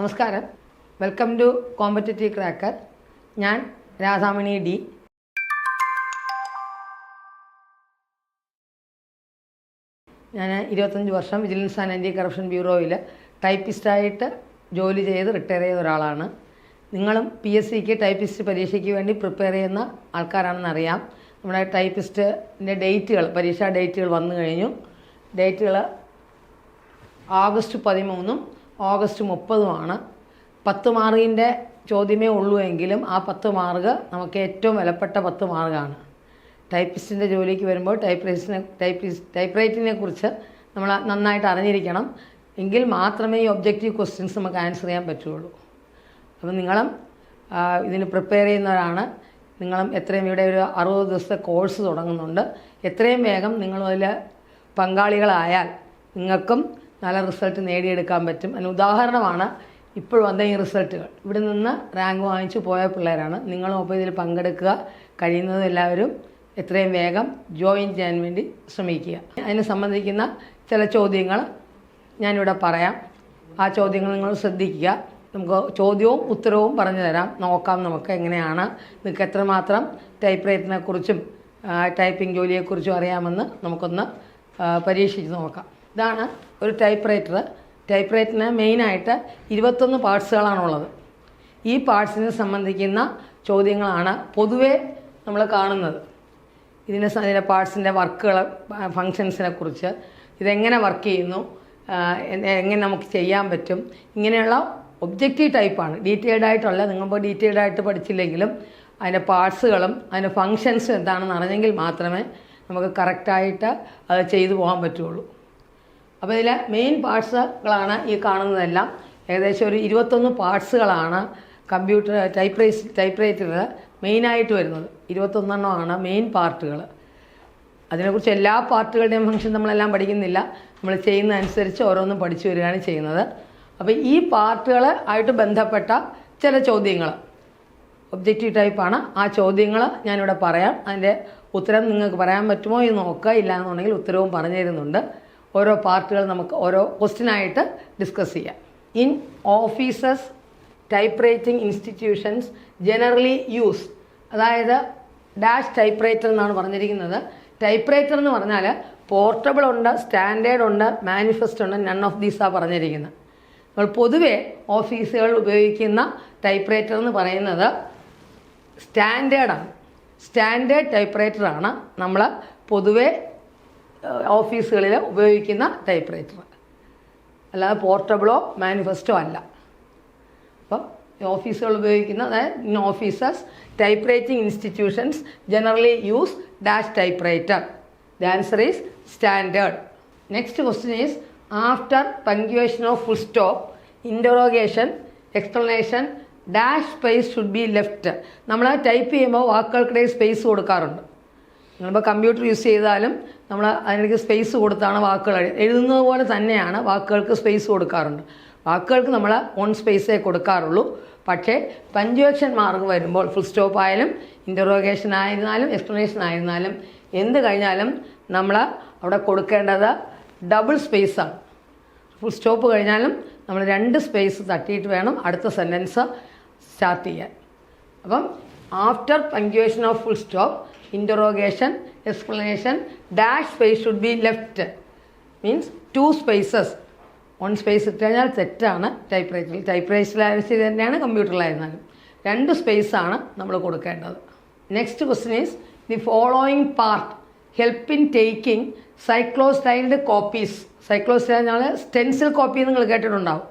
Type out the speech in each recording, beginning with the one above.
നമസ്കാരം. Welcome to competitive cracker ഞാൻ Radhamani D. ഞാൻ ഇരുപത്തഞ്ച് വർഷം വിജിലൻസ് ആൻഡ് ആന്റി കറപ്ഷൻ ബ്യൂറോയിൽ ടൈപ്പിസ്റ്റായിട്ട് ജോലി ചെയ്ത് റിട്ടയർ ചെയ്ത ഒരാളാണ്. നിങ്ങളും പി എസ് സിക്ക് ടൈപ്പിസ്റ്റ് പരീക്ഷയ്ക്ക് വേണ്ടി പ്രിപ്പയർ ചെയ്യുന്ന ആൾക്കാരാണെന്ന് അറിയാം. നമ്മുടെ ടൈപ്പിസ്റ്റിന്റെ ഡേറ്റുകൾ പരീക്ഷാ ഡേറ്റുകൾ വന്നു കഴിഞ്ഞു. ഡേറ്റുകൾ ഓഗസ്റ്റ് പതിമൂന്നും ഓഗസ്റ്റ് മുപ്പതുമാണ്. പത്ത് മാർക്കിന്റെ ചോദ്യമേ ഉള്ളൂ എങ്കിലും ആ പത്ത് മാർഗ് നമുക്ക് ഏറ്റവും വിലപ്പെട്ട പത്ത് മാർക്കാണ്. ടൈപ്പിസ്റ്റിന്റെ ജോലിക്ക് വരുമ്പോൾ ടൈപ്പ് റൈറ്റിനെ ടൈപ്പിസ് ടൈപ്പ് റൈറ്റിനെ കുറിച്ച് നമ്മൾ നന്നായിട്ട് അറിഞ്ഞിരിക്കണം. എങ്കിൽ മാത്രമേ ഈ ഒബ്ജക്റ്റീവ് ക്വസ്റ്റ്യൻസ് നമുക്ക് ആൻസർ ചെയ്യാൻ പറ്റുള്ളൂ. അപ്പം നിങ്ങളും ഇതിന് പ്രിപ്പയർ ചെയ്യുന്നവരാണ്. നിങ്ങളും എത്രയും ഇവിടെ ഒരു അറുപത് ദിവസത്തെ കോഴ്സ് തുടങ്ങുന്നുണ്ട്. എത്രയും വേഗം നിങ്ങളും അതിൽ പങ്കാളികളായാൽ നിങ്ങൾക്കും നല്ല റിസൾട്ട് നേടിയെടുക്കാൻ പറ്റും. അതിന് ഉദാഹരണമാണ് ഇപ്പോൾ വന്ന ഈ റിസൾട്ടുകൾ ഇവിടെ നിന്ന് റാങ്ക് വാങ്ങിച്ചു പോയ പിള്ളേരാണ്. നിങ്ങളും ഇതിൽ പങ്കെടുക്കുക. കഴിയുന്നത് എല്ലാവരും എത്രയും വേഗം ജോയിൻ ചെയ്യാൻ വേണ്ടി ശ്രമിക്കുക. അതിനെ സംബന്ധിക്കുന്ന ചില ചോദ്യങ്ങൾ ഞാനിവിടെ പറയാം. ആ ചോദ്യങ്ങൾ നിങ്ങൾ ശ്രദ്ധിക്കുക. നമുക്ക് ചോദ്യവും ഉത്തരവും പറഞ്ഞു തരാം. നോക്കാം നമുക്ക് എങ്ങനെയാണ്. നിങ്ങൾക്ക് എത്രമാത്രം ടൈപ്പ് റേറ്റിനെക്കുറിച്ചും ടൈപ്പിംഗ് ജോലിയെക്കുറിച്ചും അറിയാമെന്ന് നമുക്കൊന്ന് പരീക്ഷിച്ച് നോക്കാം. ഇതാണ് ഒരു ടൈപ്പ് റൈറ്റർ ടൈപ്പ് റൈറ്ററിന് മെയിനായിട്ട് ഇരുപത്തൊന്ന് പാർട്സുകളാണുള്ളത് ഈ പാർട്സിനെ സംബന്ധിക്കുന്ന ചോദ്യങ്ങളാണ് പൊതുവേ നമ്മൾ കാണുന്നത്. ഇതിനെ ഇതിന്റെ പാർട്സിന്റെ വർക്കുകൾ ഫങ്ഷൻസിനെ കുറിച്ച്. ഇതെങ്ങനെ വർക്ക് ചെയ്യുന്നു? എങ്ങനെ നമുക്ക് ചെയ്യാൻ പറ്റും? ഇങ്ങനെയുള്ള ഒബ്ജക്റ്റീവ് ടൈപ്പാണ് ഡീറ്റെയിൽഡ് ആയിട്ടുള്ള നിങ്ങളിപ്പോൾ ഡീറ്റെയിൽഡ് ആയിട്ട് പഠിച്ചില്ലെങ്കിലും അതിന്റെ പാർട്സുകളും അതിന്റെ ഫങ്ഷൻസും എന്താണെന്ന് അറിഞ്ഞെങ്കിൽ മാത്രമേ നമുക്ക് കറക്റ്റായിട്ട് അത് ചെയ്തു പോകാൻ പറ്റുള്ളൂ. അപ്പോൾ ഇതിലെ മെയിൻ പാർട്സുകളാണ് ഈ കാണുന്നതെല്ലാം. ഏകദേശം ഒരു ഇരുപത്തൊന്ന് പാർട്സുകളാണ് കമ്പ്യൂട്ടർ ടൈപ്പ് റൈസ് ടൈപ്പ് റൈറ്ററിൽ മെയിനായിട്ട് വരുന്നത്. ഇരുപത്തൊന്നെണ്ണമാണ് മെയിൻ പാർട്ടുകൾ അതിനെക്കുറിച്ച് എല്ലാ പാർട്ടുകളുടെയും ഫംഗ്ഷൻ നമ്മളെല്ലാം പഠിക്കുന്നില്ല. നമ്മൾ ചെയ്യുന്ന അനുസരിച്ച് ഓരോന്നും പഠിച്ചു വരികയാണ് ചെയ്യുന്നത്. അപ്പോൾ ഈ പാർട്ടുകൾ ആയിട്ട് ബന്ധപ്പെട്ട ചില ചോദ്യങ്ങൾ ഒബ്ജക്റ്റീവ് ടൈപ്പാണ് ആ ചോദ്യങ്ങൾ ഞാനിവിടെ പറയാം. അതിന്റെ ഉത്തരം നിങ്ങൾക്ക് പറയാൻ പറ്റുമോ എന്ന് നോക്കുക. ഇല്ല എന്നുണ്ടെങ്കിൽ ഉത്തരവും പറഞ്ഞു തരുന്നുണ്ട്. ഓരോ പാർട്ടുകൾ നമുക്ക് ഓരോ ക്വസ്റ്റ്യനായിട്ട് ഡിസ്കസ് ചെയ്യാം. In offices typewriting institutions generally use അതായത് ഡാഷ് ടൈപ്പ് റൈറ്റർ എന്നാണ് പറഞ്ഞിരിക്കുന്നത്. ടൈപ്പ് റൈറ്റർ എന്ന് പറഞ്ഞാൽ പോർട്ടബിൾ ഉണ്ട് സ്റ്റാൻഡേർഡ് ഉണ്ട് മാനിഫെസ്റ്റ് ഉണ്ട് നൺ ഓഫ് ദീസ് ആ പറഞ്ഞിരിക്കുന്നത്. നമ്മൾ പൊതുവേ ഓഫീസുകളിൽ ഉപയോഗിക്കുന്ന ടൈപ്പ് റൈറ്റർ എന്ന് പറയുന്നത് സ്റ്റാൻഡേർഡാണ് സ്റ്റാൻഡേർഡ് ടൈപ്പ് റൈറ്ററാണ് നമ്മൾ പൊതുവെ ഓഫീസുകളിൽ ഉപയോഗിക്കുന്ന ടൈപ്പ് റൈറ്റർ അല്ലാതെ പോർട്ടബിളോ മാനിഫെസ്റ്റോ അല്ല. അപ്പോൾ ഓഫീസുകൾ ഉപയോഗിക്കുന്ന അതായത് in officers typewriting institutions generally use dash typewriter the answer is standard next question is after punctuation of full stop interrogation explanation dash space should be left നമ്മൾ ടൈപ്പ് ചെയ്യുമ്പോൾ വാക്കുകൾക്കിടയിൽ space കൊടുക്കാറുണ്ട്. നമ്മളിപ്പോൾ കമ്പ്യൂട്ടർ യൂസ് ചെയ്താലും നമ്മൾ അതിനേക്ക് space കൊടുത്താണ് വാക്കുകൾ എഴു- എഴുതുന്നത് പോലെ തന്നെയാണ് വാക്കുകൾക്ക് സ്പേസ് കൊടുക്കാറുണ്ട്. വാക്കുകൾക്ക് നമ്മൾ ഓൺ സ്പേസേ കൊടുക്കാറുള്ളൂ. പക്ഷേ പഞ്ച്വേക്ഷൻ മാർക്ക് വരുമ്പോൾ ഫുൾ സ്റ്റോപ്പ് ആയാലും ഇന്ററോഗേഷൻ ആയിരുന്നാലും എക്സ്പ്ലനേഷൻ ആയിരുന്നാലും എന്ത് കഴിഞ്ഞാലും നമ്മൾ അവിടെ കൊടുക്കേണ്ടത് ഡബിൾ സ്പേസാണ് ഫുൾ സ്റ്റോപ്പ് കഴിഞ്ഞാലും നമ്മൾ രണ്ട് സ്പേസ് തട്ടിയിട്ട് വേണം അടുത്ത സെന്റൻസ് സ്റ്റാർട്ട് ചെയ്യാൻ. അപ്പം after punctuation of full stop interrogation explanation dash space should be left means two spaces one space ഇട്ട് കഴിഞ്ഞാൽ തെറ്റാണ്. ടൈപ്പ് റൈറ്ററിൽ ടൈപ്പ് റൈറ്ററിലായാലും ശരി തന്നെയാണ് കമ്പ്യൂട്ടറിലായിരുന്നാലും രണ്ട് സ്പേസാണ് നമ്മൾ കൊടുക്കേണ്ടത്. Next question is the following part help in taking cyclostyled copies cyclostyle ഞങ്ങൾ സ്റ്റെൻസിൽ കോപ്പി നിങ്ങൾ കേട്ടിട്ടുണ്ടാവും.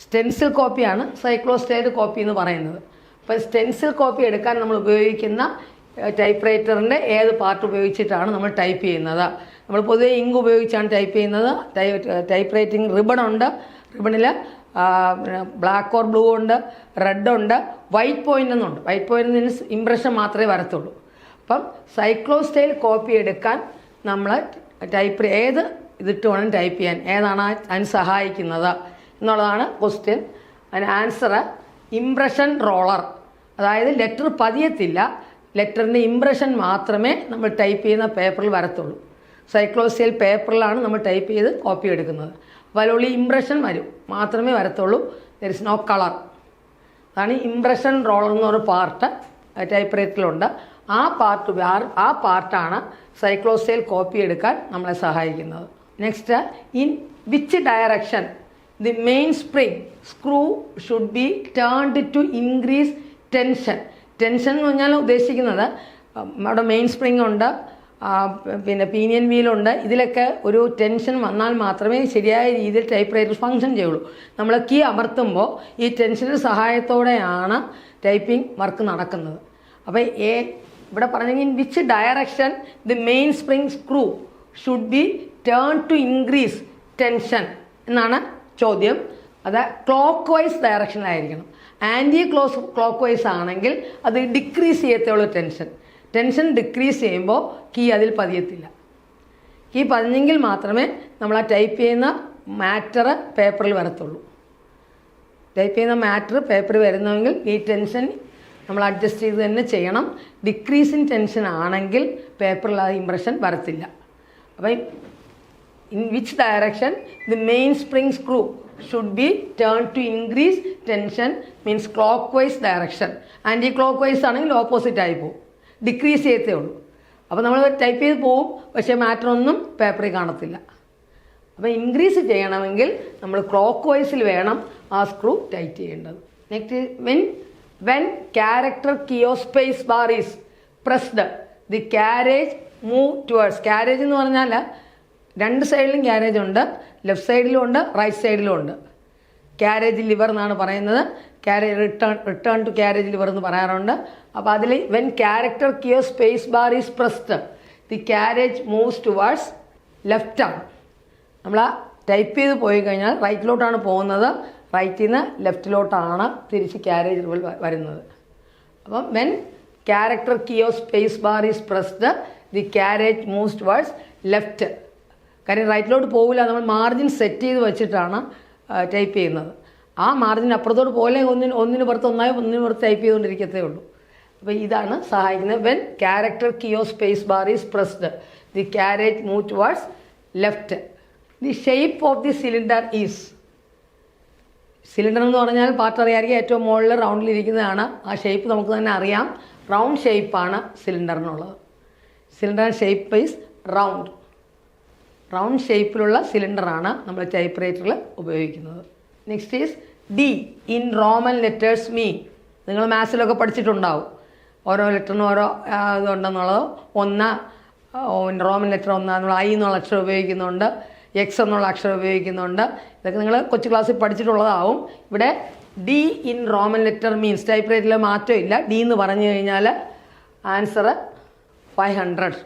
സ്റ്റെൻസിൽ കോപ്പിയാണ് സൈക്ലോ സ്റ്റൈൽഡ് കോപ്പി എന്ന് പറയുന്നത്. അപ്പോൾ സ്റ്റെൻസിൽ കോപ്പി എടുക്കാൻ നമ്മൾ ഉപയോഗിക്കുന്ന ടൈപ്പ് റൈറ്ററിന്റെ ഏത് പാർട്ട് ഉപയോഗിച്ചിട്ടാണ് നമ്മൾ ടൈപ്പ് ചെയ്യുന്നത്. നമ്മൾ പൊതുവേ ഇങ്ക് ഉപയോഗിച്ചാണ് ടൈപ്പ് ചെയ്യുന്നത്. ടൈപ്പ് റൈറ്റിംഗ് റിബൺ ഉണ്ട്. റിബണിൽ ബ്ലാക്ക് ഓർ ബ്ലൂ ഉണ്ട് റെഡ് ഉണ്ട് വൈറ്റ് പോയിന്റ് എന്നുണ്ട്. വൈറ്റ് പോയിന്റ് മീൻസ് ഇംപ്രഷൻ മാത്രമേ വരത്തുള്ളൂ. അപ്പം സൈക്ലോ സ്റ്റൈൽ കോപ്പി എടുക്കാൻ നമ്മൾ ടൈപ്പ് ഏത് ഇതിട്ട് വേണം ടൈപ്പ് ചെയ്യാൻ. ഏതാണ് അതിന് സഹായിക്കുന്നത് എന്നുള്ളതാണ് ക്വസ്റ്റ്യൻ അതിന് ആൻസർ ഇംപ്രഷൻ റോളർ അതായത് ലെറ്റർ പതിയത്തില്ല. ലെറ്ററിന്റെ ഇംപ്രഷൻ മാത്രമേ നമ്മൾ ടൈപ്പ് ചെയ്യുന്ന പേപ്പറിൽ വരത്തുള്ളൂ. സൈക്ലോസിയൽ പേപ്പറിലാണ് നമ്മൾ ടൈപ്പ് ചെയ്ത് കോപ്പി എടുക്കുന്നത്. വലുള്ളി ഇംപ്രഷൻ വരും. മാത്രമേ വരത്തുള്ളൂ. ദർ ഇസ് നോ കളർ അതാണ് ഇംപ്രഷൻ റോളർ എന്ന് പറഞ്ഞ പാർട്ട് ടൈപ്പ് റൈറ്ററിലുണ്ട് ആ പാർട്ട് ആ പാർട്ടാണ് സൈക്ലോസിയൽ കോപ്പി എടുക്കാൻ നമ്മളെ സഹായിക്കുന്നത്. Next in which direction the main spring screw should be turned to increase tension tension എന്ന് പറഞ്ഞാൽ ഉദ്ദേശിക്കുന്നത് അവിടെ മെയിൻ സ്പ്രിങ് ഉണ്ട് പിന്നെ പീനിയൻ വീലുണ്ട് ഇതിലൊക്കെ ഒരു ടെൻഷൻ വന്നാൽ മാത്രമേ ശരിയായ രീതിയിൽ ടൈപ്പ് റൈറ്റർ ഫങ്ഷൻ ചെയ്യുള്ളൂ. നമ്മൾ കീ അമർത്തുമ്പോൾ ഈ ടെൻഷന്റെ സഹായത്തോടെയാണ് ടൈപ്പിംഗ് വർക്ക് നടക്കുന്നത്. അപ്പോൾ എ ഇവിടെ പറഞ്ഞെങ്കിൽ in which direction the main spring screw should be turn to increase tension എന്നാണ് ചോദ്യം. അത് ക്ലോക്ക് വൈസ് ഡയറക്ഷനിലായിരിക്കണം ആന്റി ക്ലോസ് ക്ലോക്ക് വൈസ് ആണെങ്കിൽ അത് ഡിക്രീസ് ചെയ്യത്തുള്ളൂ ടെൻഷൻ ടെൻഷൻ ഡിക്രീസ് ചെയ്യുമ്പോൾ കീ അതിൽ പതിയത്തില്ല. കീ പതിഞ്ഞെങ്കിൽ മാത്രമേ നമ്മൾ ആ ടൈപ്പ് ചെയ്യുന്ന മാറ്റർ പേപ്പറിൽ വരത്തുള്ളൂ. ടൈപ്പ് ചെയ്യുന്ന മാറ്റർ പേപ്പറിൽ വരുന്നുവെങ്കിൽ ഈ ടെൻഷൻ നമ്മൾ അഡ്ജസ്റ്റ് ചെയ്ത് തന്നെ ചെയ്യണം. ഡിക്രീസിങ് ടെൻഷൻ ആണെങ്കിൽ പേപ്പറിൽ ആ ഇമ്പ്രഷൻ വരത്തില്ല. അപ്പം in which direction the main spring screw should be turn to increase tension means clockwise direction anticlockwise ആണെങ്കിൽ ഓപ്പോസിറ്റ് ആയി പോകും. ഡിക്രീസ് ചെയ്യത്തേ ഉള്ളൂ. അപ്പോൾ നമ്മൾ ടൈപ്പ് ചെയ്ത് പോവും. പക്ഷേ മാറ്റർ ഒന്നും പേപ്പറിൽ കാണത്തില്ല. അപ്പോൾ ഇൻക്രീസ് ചെയ്യണമെങ്കിൽ നമ്മൾ ക്ലോക്ക് വൈസിൽ വേണം ആ സ്ക്രൂ ടൈറ്റ് ചെയ്യേണ്ടത്. Next when when character key or space bar is pressed the carriage move towards carriage എന്ന് പറഞ്ഞാൽ രണ്ട് സൈഡിലും ക്യാരേജ് ഉണ്ട് ലെഫ്റ്റ് സൈഡിലും ഉണ്ട് റൈറ്റ് സൈഡിലും ഉണ്ട്. ക്യാരേജ് ലിവർ എന്നാണ് പറയുന്നത്. Carriage return return to carriage lever എന്ന് പറയാറുണ്ട്. അപ്പോൾ അതിൽ when character key or space bar is pressed the carriage moves towards left ആണ് നമ്മൾ ടൈപ്പ് ചെയ്ത് പോയി കഴിഞ്ഞാൽ റൈറ്റിലോട്ടാണ് പോകുന്നത്. റൈറ്റിൽ നിന്ന് ലെഫ്റ്റിലോട്ടാണ് തിരിച്ച് ക്യാരേജ് വരുന്നത്. അപ്പം when character key or space bar is pressed the carriage moves towards left കാര്യം റൈറ്റിലോട്ട് പോകില്ല നമ്മൾ മാർജിൻ സെറ്റ് ചെയ്ത് വെച്ചിട്ടാണ് ടൈപ്പ് ചെയ്യുന്നത്. ആ മാർജിൻ അപ്പുറത്തോട്ട് പോലെ ഒന്നിന് ഒന്നിന് പുറത്ത് ഒന്നായി ഒന്നിന് പുറത്ത് ടൈപ്പ് ചെയ്തുകൊണ്ടിരിക്കത്തേ ഉള്ളൂ. അപ്പോൾ ഇതാണ് സഹായിക്കുന്നത്. When character key or space bar is pressed the carriage move towards left the shape of the cylinder is cylinder എന്ന് പറഞ്ഞാൽ പാർട്ട് അറിയാമെങ്കിൽ ഏറ്റവും മുകളിൽ റൗണ്ടിലിരിക്കുന്നതാണ് ആ ഷേപ്പ് നമുക്ക് തന്നെ അറിയാം. റൗണ്ട് ഷേപ്പാണ് സിലിണ്ടറിനുള്ളത് cylinder shape is round round ഷേപ്പിലുള്ള സിലിണ്ടറാണ് നമ്മൾ ടൈപ്പ് റൈറ്ററിൽ ഉപയോഗിക്കുന്നത്. Next is D in Roman letters me നിങ്ങൾ മാത്സിലൊക്കെ പഠിച്ചിട്ടുണ്ടാവും. ഓരോ ലെറ്ററിനും ഓരോ ഇതുണ്ടെന്നുള്ളത്. ഒന്ന് റോമൻ ലെറ്റർ ഒന്ന് നമ്മൾ ഐ എന്നുള്ള അക്ഷരം ഉപയോഗിക്കുന്നുണ്ട്. എക്സ് എന്നുള്ള അക്ഷരം ഉപയോഗിക്കുന്നുണ്ട്. ഇതൊക്കെ നിങ്ങൾ കൊച്ചു ക്ലാസ്സിൽ പഠിച്ചിട്ടുള്ളതാവും. ഇവിടെ D in Roman letter means type റേറ്റിൽ മാറ്റമില്ല. ഡി എന്ന് പറഞ്ഞു കഴിഞ്ഞാൽ answer five hundred.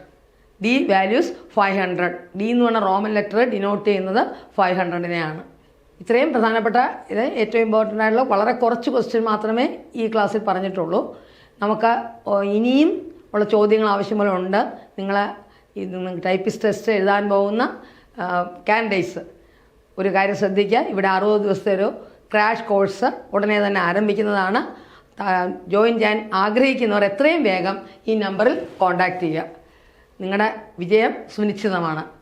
D values five hundred D എന്ന് പറഞ്ഞ റോമൻ ലെറ്റർ ഡിനോട്ട് ചെയ്യുന്നത് ഫൈവ് ഹൺഡ്രഡിനെയാണ് ഇത്രയും പ്രധാനപ്പെട്ട ഇത് ഏറ്റവും ഇമ്പോർട്ടന്റ് ആയിട്ടുള്ള വളരെ കുറച്ച് ക്വസ്റ്റ്യൻ മാത്രമേ ഈ ക്ലാസ്സിൽ പറഞ്ഞിട്ടുള്ളൂ. നമുക്ക് ഇനിയും ഉള്ള ചോദ്യങ്ങൾ ആവശ്യമുണ്ട് നിങ്ങൾ ഇത് ടൈപ്പിസ്റ്റ് ടെസ്റ്റ് എഴുതാൻ പോകുന്ന കാൻഡേറ്റ്സ് ഒരു കാര്യം ശ്രദ്ധിക്കുക. ഇവിടെ അറുപത് ദിവസത്തെ ഒരു ക്രാഷ് കോഴ്സ് ഉടനെ തന്നെ ആരംഭിക്കുന്നതാണ്. ജോയിൻ ചെയ്യാൻ ആഗ്രഹിക്കുന്നവർ എത്രയും വേഗം ഈ നമ്പറിൽ കോൺടാക്റ്റ് ചെയ്യുക. നിങ്ങളുടെ വിജയം സുനിശ്ചിതമാണ്.